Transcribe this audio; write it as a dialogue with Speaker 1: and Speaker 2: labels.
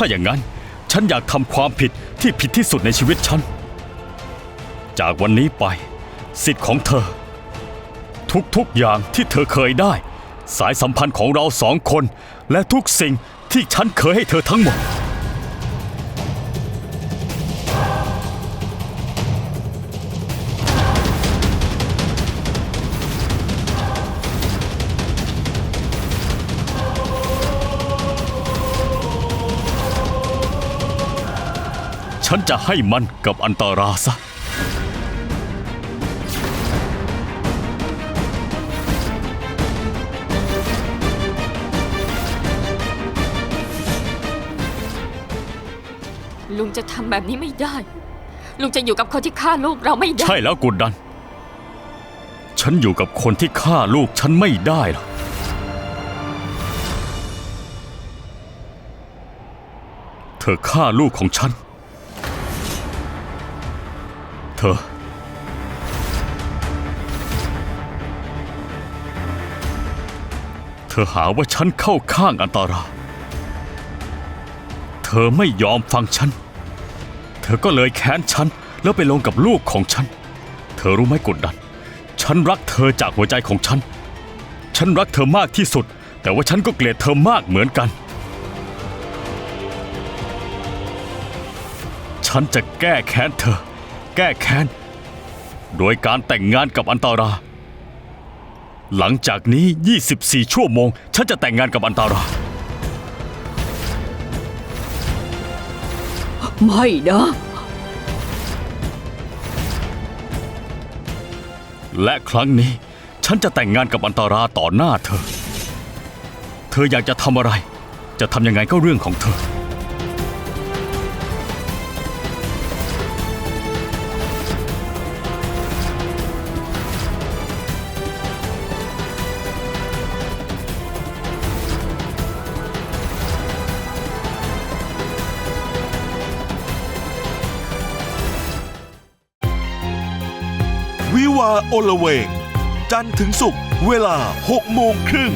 Speaker 1: ถ้าอย่างนั้น ฉันอยากทำความผิดที่ผิดที่สุดในชีวิตฉัน จากวันนี้ไป สิทธิ์ของเธอ ทุกๆอย่างที่เธอเคยได้ สายสัมพันธ์ของเราสองคน และทุกสิ่งที่ฉันเคยให้เธอทั้งหมด ฉันจะให้มันกับอันตราซะ
Speaker 2: ลุงจะทำแบบนี้ไม่ได้ ลุงจะอยู่กับคนที่ฆ่าลูกเราไม่ได้
Speaker 1: ใช่แล้วกุดดัน ฉันอยู่กับคนที่ฆ่าลูกฉันไม่ได้หรอกเธอฆ่าลูกของฉัน เธอ เธอหาว่าฉันเข้าข้างอันตรา เธอไม่ยอมฟังฉัน เธอก็เลยแค้นฉัน แล้วไปลงกับลูกของฉัน เธอรู้ไหมกดดัน ฉันรักเธอจากหัวใจของฉัน ฉันรักเธอมากที่สุด แต่ว่าฉันก็เกลียดเธอมากเหมือนกันฉันจะแก้แค้นเธอ แก้แค้น โดยการแต่งงานกับอันตรา หลังจากนี้ 24 ชั่วโมง ฉันจะแต่งงานกับอันตรา
Speaker 3: ไม่นะ
Speaker 1: และครั้งนี้ ฉันจะแต่งงานกับอันตราต่อหน้าเธอ เธออยากจะทำอะไร จะทำยังไงก็เรื่องของเธอ
Speaker 4: วิวาโอละเวง จันทร์ถึงศุกร์เวลา 6 โมงครึ่ง